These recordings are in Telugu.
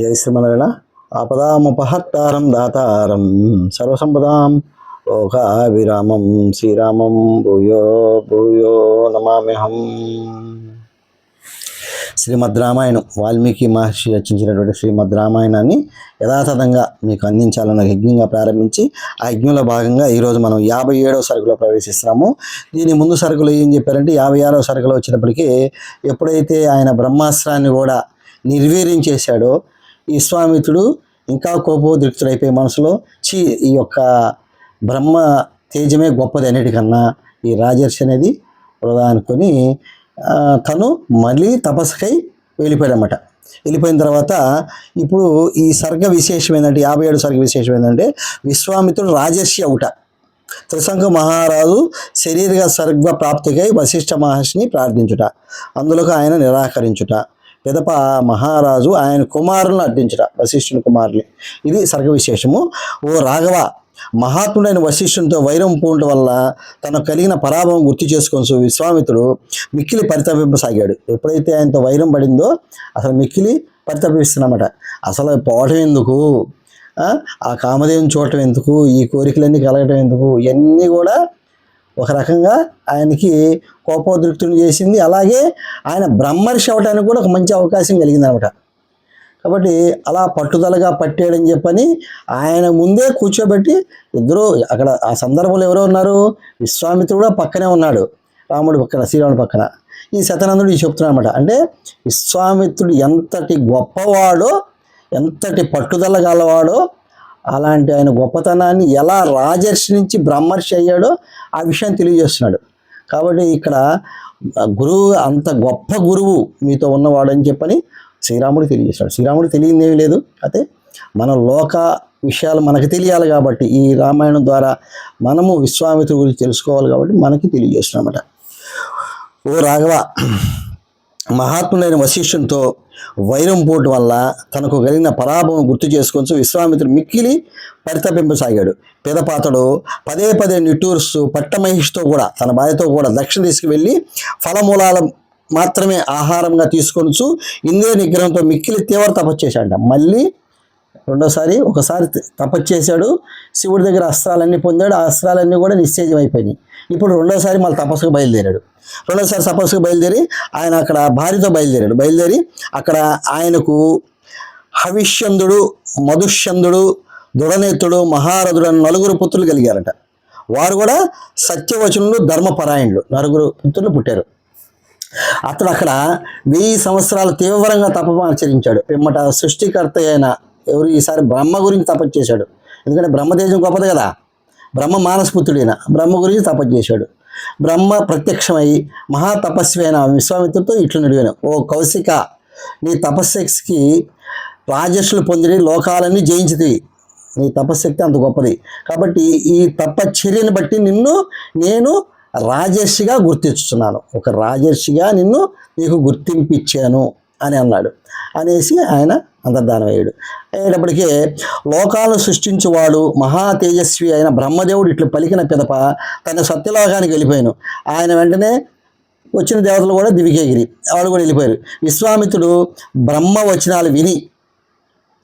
జై శ్రీమల ఆపదాముపహత్తారం దాతారం సర్వసంపదాం. ఓకాభిరామం శ్రీరామం భూయో భూయో నమామ్యహం. శ్రీమద్ రామాయణం వాల్మీకి మహర్షి రచించినటువంటి శ్రీమద్ రామాయణాన్ని యథాతథంగా మీకు అందించాలన్న యజ్ఞంగా ప్రారంభించి ఆ యజ్ఞంలో భాగంగా ఈరోజు మనం యాభై ఏడవ సరుకులో ప్రవేశిస్తున్నాము. దీని ముందు సరుకులు ఏం చెప్పారంటే యాభై ఆరవ సరుకులో వచ్చినప్పటికీ ఎప్పుడైతే ఆయన బ్రహ్మాస్త్రాన్ని కూడా నిర్వీర్యం చేశాడో విశ్వామిత్రుడు ఇంకా కోపోద్రిక్తుడైపోయి మనసులో చీ ఈ యొక్క బ్రహ్మ తేజమే గొప్పది అన్నిటికన్నా ఈ రాజర్షి అనేది వృధా అనుకొని తను మళ్ళీ తపస్సుకై వెళ్ళిపోయాడనమాట వెళ్ళిపోయిన తర్వాత ఇప్పుడు ఈ సర్గ విశేషం ఏంటంటే యాభై ఏడు సర్గ విశేషం ఏంటంటే విశ్వామిత్రుడు రాజర్షి అవుట. త్రిశంఖ మహారాజు శరీరగా సర్గ ప్రాప్తికై వశిష్ఠ మహర్షిని ప్రార్థించుట. అందులోకి ఆయన నిరాకరించుట. పిదప మహారాజు ఆయన కుమారులను అడ్డించట వశిష్ఠుని కుమారుని ఇది సర్గ విశేషము. ఓ రాఘవ మహాత్ముడైన వశిష్ఠునితో వైరం పూండటం వల్ల తనకు కలిగిన పరాభవం గుర్తు చేసుకొని విశ్వామిత్రుడు మిక్కిలి పరితపింపసాగాడు. ఎప్పుడైతే ఆయనతో వైరం పడిందో అసలు మిక్కిలి పరితపిస్తున్నమాట అసలు పోవటం ఎందుకు? ఆ, కామదేవిని చూడటం ఎందుకు? ఈ కోరికలన్నీ కలగటం ఎందుకు? ఇవన్నీ కూడా ఒక రకంగా ఆయనకి కోపోద్రిక్తుని చేసింది. అలాగే ఆయన బ్రహ్మర్షి అవడానికి కూడా ఒక మంచి అవకాశం కలిగింది అనమాట కాబట్టి అలా పట్టుదలగా పట్టేయడని చెప్పని ఆయన ముందే కూర్చోబెట్టి ఇద్దరు అక్కడ ఆ సందర్భంలో ఎవరో ఉన్నారు? విశ్వామిత్రుడు కూడా పక్కనే ఉన్నాడు. రాముడు పక్కన శ్రీరాముడు పక్కన. ఈ శతనందుడు ఈ చెప్తున్నాడు అనమాట అంటే విశ్వామిత్రుడు ఎంతటి గొప్పవాడో ఎంతటి పట్టుదల గలవాడో అలాంటి ఆయన గొప్పతనాన్ని ఎలా రాజర్షి నుంచి బ్రహ్మర్షి అయ్యాడో ఆ విషయాన్ని తెలియజేస్తున్నాడు. కాబట్టి ఇక్కడ గురువు అంత గొప్ప గురువు మీతో ఉన్నవాడని అని చెప్పని శ్రీరాముడు తెలియజేస్తాడు శ్రీరాముడు తెలియదేమీ లేదు. అయితే మన లోక విషయాలు మనకు తెలియాలి కాబట్టి ఈ రామాయణం ద్వారా మనము విశ్వామిత్రుడి గురించి తెలుసుకోవాలి కాబట్టి మనకి తెలియజేస్తున్నామట ఓ రాఘవ మహాత్ములైన వశిష్ఠునితో వైరం పోటు వల్ల తనకు కలిగిన పరాభవం గుర్తు చేసుకొని విశ్వామిత్రుడు మిక్కిలి పరితపింపసాగాడు. పెదపాతడు పదే పదే నిట్టూరుస్తూ పట్టమహిషితో కూడా తన భార్యతో కూడా దక్షిణ తీసుకువెళ్ళి ఫలమూలాల మాత్రమే ఆహారంగా తీసుకొనుచు ఇంద్రియ నిగ్రహంతో మిక్కిలి తీవ్ర తపస్సు మళ్ళీ రెండోసారి ఒకసారి త- తపస్సు చేశాడు. శివుడి దగ్గర అస్త్రాలన్నీ పొందాడు. ఆ అస్త్రాలన్నీ కూడా నిశ్చేజం అయిపోయినాయి ఇప్పుడు రెండోసారి మళ్ళీ తపస్సుకు బయలుదేరాడు. రెండోసారి తపస్సుకు బయలుదేరి ఆయన అక్కడ భార్యతో బయలుదేరాడు. బయలుదేరి అక్కడ ఆయనకు హవిష్యందుడు మధుష్యందుడు దృఢనేతుడు మహారథుడు అని నలుగురు పుత్రులు కలిగారట. వారు కూడా సత్యవచనులు ధర్మపరాయణులు. నలుగురు పుత్రులు పుట్టారు. అతడు అక్కడ వెయ్యి సంవత్సరాలు తీవ్రంగా తపం ఆచరించాడు. పిమ్మట సృష్టికర్త అయిన ఎవరు? ఈసారి బ్రహ్మ గురించి తపస్సు చేశాడు. ఎందుకంటే బ్రహ్మదేజం గొప్పది కదా. బ్రహ్మ మానస్పుత్రుడైన బ్రహ్మ గురించి తపస్సు చేశాడు. బ్రహ్మ ప్రత్యక్షమై మహా తపస్వి అయిన విశ్వామిత్రుడితో ఇట్లు నడివాను ఓ కౌశిక నీ తపస్శక్తికి రాజస్సులు పొందిన లోకాలన్నీ జయించుతాయి నీ తపశ్శక్తి అంత గొప్పది. కాబట్టి ఈ తపశ్చర్యను బట్టి నిన్ను నేను రాజర్షిగా గుర్తించుతున్నాను ఒక రాజర్షిగా నిన్ను నీకు గుర్తింపు ఇచ్చాను అని అన్నాడు. అనేసి ఆయన అంతర్ధానం అయ్యాడు. అయ్యేటప్పటికే లోకాలను సృష్టించేవాడు మహా తేజస్వి అయిన బ్రహ్మదేవుడు ఇట్లు పలికిన పిదప తన సత్యలోకానికి వెళ్ళిపోయాను. ఆయన వెంటనే వచ్చిన దేవతలు కూడా దివికేగిరి. వాళ్ళు కూడా వెళ్ళిపోయారు. విశ్వామిత్రుడు బ్రహ్మ వచనాలు విని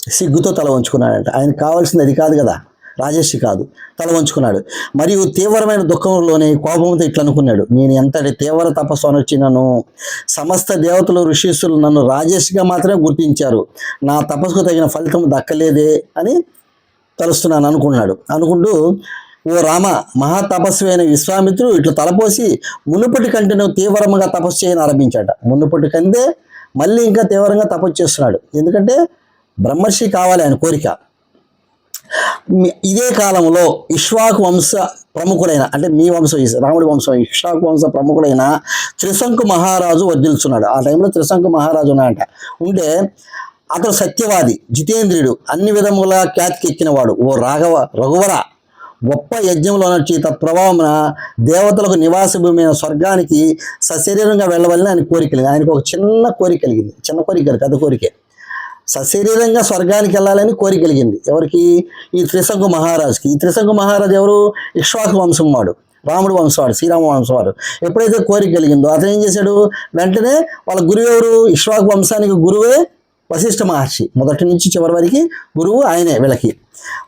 సిగ్గుతో తల వంచుకున్నాడంట. ఆయనకు కావాల్సింది అది కాదు కదా. రాజేష్ కాదు తల వంచుకున్నాడు. మరియు తీవ్రమైన దుఃఖంలోనే కోపంతో ఇట్లా అనుకున్నాడు నేను ఎంతటి తీవ్ర తపస్సు అనొచ్చినను సమస్త దేవతలు ఋషీసులు నన్ను రాజేష్గా మాత్రమే గుర్తించారు. నా తపస్సుకు తగిన ఫలితం దక్కలేదే అని తలుస్తున్నాను అనుకున్నాడు. అనుకుంటూ ఓ రామ మహాతపస్వి అయిన విశ్వామిత్రుడు ఇట్లా తలపోసి మునుపటి కంటే నువ్వు తీవ్రంగా తపస్సు చేయని ఆరంభించాట. మునుపటి కంటే మళ్ళీ ఇంకా తీవ్రంగా తపస్సు చేస్తున్నాడు. ఎందుకంటే బ్రహ్మర్షి కావాలి ఆయన కోరిక. ఇదే కాలంలో ఇష్వాకు వంశ ప్రముఖుడైన అంటే మీ వంశం రాముడి వంశం ఇష్వాకు వంశ ప్రముఖుడైన త్రిశంకు మహారాజు వర్ధిల్చున్నాడు ఆ టైంలో త్రిశంకు మహారాజు ఉన్నాడంట. ఉంటే అతడు సత్యవాది జితేంద్రియుడు అన్ని విధముల ఖ్యాతికెక్కినవాడు ఓ రాఘవ రఘువర గొప్ప యజ్ఞంలో నడిచి తత్ప్రభావమున దేవతలకు నివాస భూమి స్వర్గానికి సశరీరంగా వెళ్ళవలని ఆయన కోరిక కలిగింది. ఆయనకు ఒక చిన్న కోరిక కలిగింది. చిన్న కోరిక కాదు, పెద్ద కోరికే. సశరీరంగా స్వర్గానికి వెళ్ళాలని కోరిక కలిగింది. ఎవరికి? ఈ త్రిశంకు మహారాజుకి. ఈ త్రిశంకు మహారాజు ఎవరు? ఇక్ష్వాకు వంశం వాడు. రాముడు వంశవాడు శ్రీరామ వంశవాడు ఎప్పుడైతే కోరిక కలిగిందో అతను ఏం చేశాడు? వెంటనే వాళ్ళ గురువు ఎవరు? ఇక్ష్వాకు వంశానికి గురువే వశిష్ఠ మహర్షి. మొదటి నుంచి చివరి వరకు గురువు ఆయనే వీళ్ళకి.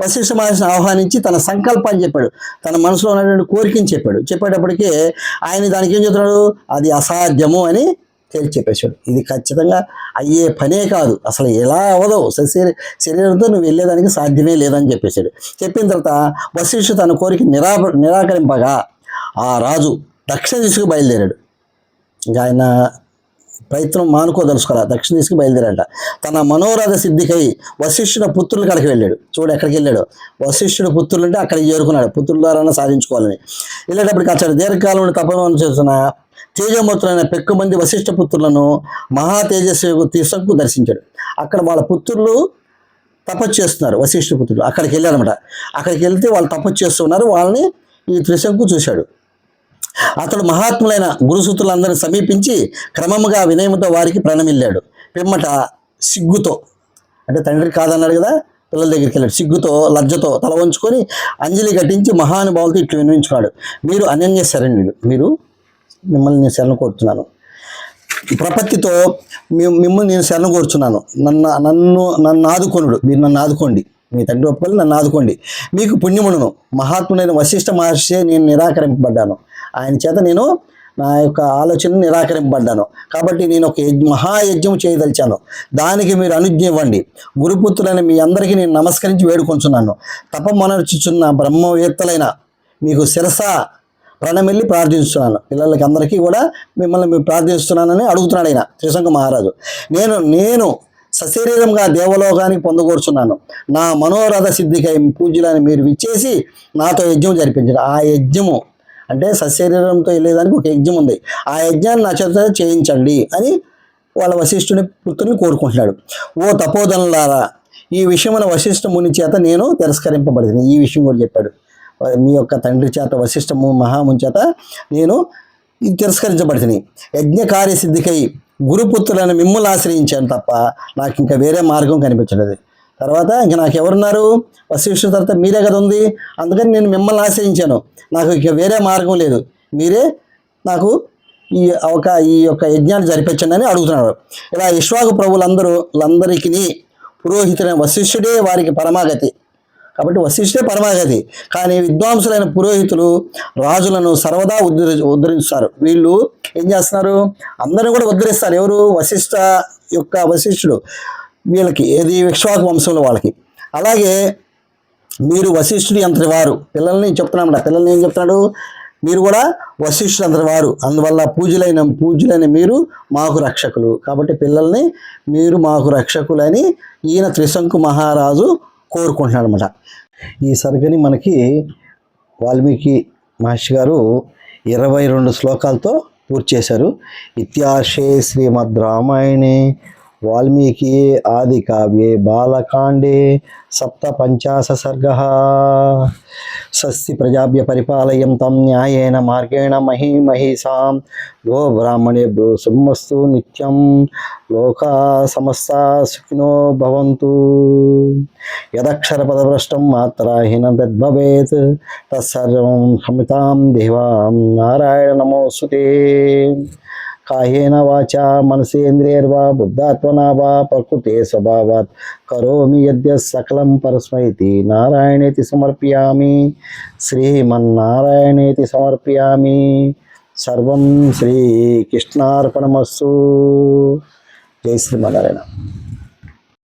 వశిష్ఠ మహర్షిని ఆహ్వానించి తన సంకల్పాన్ని చెప్పాడు. తన మనసులో ఉన్నటువంటి కోరికని చెప్పాడు. చెప్పేటప్పటికే ఆయన దానికి ఏం చెప్తున్నాడు? అది అసాధ్యము అని తేల్చి చెప్పేశాడు. ఇది ఖచ్చితంగా అయ్యే పనే కాదు. అసలు ఎలా అవ్వదు శరీర శరీరంతో నువ్వు వెళ్ళేదానికి సాధ్యమే లేదని చెప్పేశాడు. చెప్పిన తర్వాత వశిష్ఠు తన కోరిక నిరా నిరాకరింపగా ఆ రాజు దక్షిణ దిశకు బయలుదేరాడు. ఇంకా ఆయన ప్రయత్నం మానుకోదలుచుకోవాలి దక్షిణ దిశకు బయలుదేరాట తన మనోరథ సిద్ధికై వశిష్ఠుడు పుత్రుల కాడికి వెళ్ళాడు. చూడు ఎక్కడికి వెళ్ళాడు. వశిష్ఠుడు పుత్రులు అంటే అక్కడికి చేరుకున్నాడు. పుత్రుల ద్వారా సాధించుకోవాలని. వెళ్ళేటప్పటికి అతడు దీర్ఘకాలం తపన చేస్తున్న తేజమూర్తులైన పెక్కుమంది వశిష్ఠ పుత్రులను మహా తేజస్సు తీసకు దర్శించాడు. అక్కడ వాళ్ళ పుత్రులు తపస్సు చేస్తున్నారు వశిష్ఠ పుత్రులు. అక్కడికి వెళ్ళారనమాట అక్కడికి వెళ్తే వాళ్ళు తపస్సు చేస్తున్నారు వాళ్ళని ఈ త్రిశంకు చూశాడు. అతడు మహాత్ములైన గురుసూతులందరిని సమీపించి క్రమంగా వినయముతో వారికి ప్రణమిల్లాడు. పిమ్మట సిగ్గుతో అంటే తండ్రి కాదన్నాడు కదా పిల్లల దగ్గరికి వెళ్ళాడు. సిగ్గుతో లజ్జతో తల వంచుకొని అంజలి కట్టించి మహానుభావులతో ఇట్లు వినిపించుకున్నాడు మీరు అనన్య శరణ్యుడు మీరు మిమ్మల్ని నేను శరణ కోరుతున్నాను. ప్రపత్తితో మేము మిమ్మల్ని నేను శరణ కోరుచున్నాను. నన్ను నన్ను నన్ను ఆదుకొనుడు. మీరు నన్ను ఆదుకోండి. మీ తండ్రి ఒప్పుకొని నన్ను ఆదుకోండి. మీకు పుణ్యమును మహాత్ముడైన వశిష్ఠ మహర్షి నేను నిరాకరింపబడ్డాను. ఆయన చేత నేను నా యొక్క ఆలోచన నిరాకరింపబడ్డాను. కాబట్టి నేను ఒక యజ్ మహాయజ్ఞం చేయదలిచాను. దానికి మీరు అనుజ్ఞ ఇవ్వండి. గురుపుత్రులైన మీ అందరికీ నేను నమస్కరించి వేడుకొంచున్నాను. తపమనర్చుచున్న బ్రహ్మవేత్తలైన మీకు శిరస ప్రణమిల్లి ప్రార్థిస్తున్నాను. పిల్లలకి అందరికీ కూడా మిమ్మల్ని మీరు ప్రార్థిస్తున్నానని అడుగుతున్నాడు ఆయన త్రిశంక మహారాజు. నేను నేను సశరీరంగా దేవలోకానికి పొందకూర్చున్నాను. నా మనోరథ సిద్ధికై పూజలని మీరు విచ్చేసి నాతో యజ్ఞం జరిపించారు. ఆ యజ్ఞము అంటే సశరీరంతో వెళ్ళేదానికి ఒక యజ్ఞం ఉంది. ఆ యజ్ఞాన్ని నా చేత చేయించండి అని వాళ్ళ వశిష్ఠుని పుత్రుని కోరుకుంటున్నాడు. ఓ తపోధనులారా ఈ విషయమైన వశిష్ఠ ముని చేత నేను తిరస్కరింపబడింది ఈ విషయం కూడా చెప్పాడు. మీ యొక్క తండ్రి చేత వశిష్టము మహాము చేత నేను ఇది తిరస్కరించబడుతుంది యజ్ఞ కార్యసిద్ధికై గురుపుత్రులను మిమ్మల్ని ఆశ్రయించాను తప్ప నాకు ఇంకా వేరే మార్గం కనిపించలేదు. తర్వాత ఇంక నాకు ఎవరున్నారు? వశిష్ఠ తర్వాత మీరే కదా ఉంది. అందుకని నేను మిమ్మల్ని ఆశ్రయించాను. నాకు ఇక వేరే మార్గం లేదు. మీరే నాకు ఈ ఒక ఈ యొక్క యజ్ఞాన్ని జరిపించండి అని అడుగుతున్నాడు ఇలా విశ్వాకు ప్రభులందరూ అందరికీ పురోహితుడైన వశిష్ఠుడే వారికి పరమాగతి. కాబట్టి వశిష్ఠే పరమాగతి. కానీ విద్వాంసులైన పురోహితులు రాజులను సర్వదా ఉద్ధరి ఉద్ధరిస్తారు వీళ్ళు ఏం చేస్తున్నారు? అందరిని కూడా ఉద్ధరిస్తారు. ఎవరు? వశిష్ఠ యొక్క వశిష్ఠుడు వీళ్ళకి ఏది? విశ్వాక వంశంలో వాళ్ళకి. అలాగే మీరు వశిష్ఠుడి అంతటి వారు. పిల్లల్ని చెప్తున్నాం పిల్లల్ని ఏం చెప్తున్నాడు? మీరు కూడా వశిష్ఠుడు అంతటి వారు. అందువల్ల పూజలైన పూజలైన మీరు మాకు రక్షకులు. కాబట్టి పిల్లల్ని మీరు మాకు రక్షకులని ఈయన త్రిశంకు మహారాజు కోరుకుంటున్నాడు అనమాట ఈ సరుకుని మనకి వాల్మీకి మహర్షి గారు ఇరవై రెండు శ్లోకాలతో పూర్తి చేశారు. ఇత్యాశే శ్రీమద్ రామాయణే వాల్మీకి ఆది కావ్యే బాలకాండే సప్త పంచాశ సర్గ స్వస్తి ప్రజాభ్య పరిపాలయం తం న్యాయేన మార్గేణ మహీ మహిషాం గో బ్రాహ్మణేభ్యో శుభమస్తు నిత్యం లోకా సమస్త సుఖినో భవంతు యదక్షరపదభ్రష్టం మాత్రాహీనం తద్భవేత్ తత్సర్వం హమితాం దేవాం నారాయణ నమోస్తుతే కాయేన వాచ మనసేంద్రియర్వా బుద్ధాత్మనా వా ప్రకృతే స్వభావాత్ కరోమి యద్య సకలం పరస్మైతి నారాయణేతి సమర్పయామి శ్రీమన్నారాయణేతి సమర్పయామి సర్వం శ్రీకృష్ణార్పణమస్సు జై శ్రీమన్నారాయణ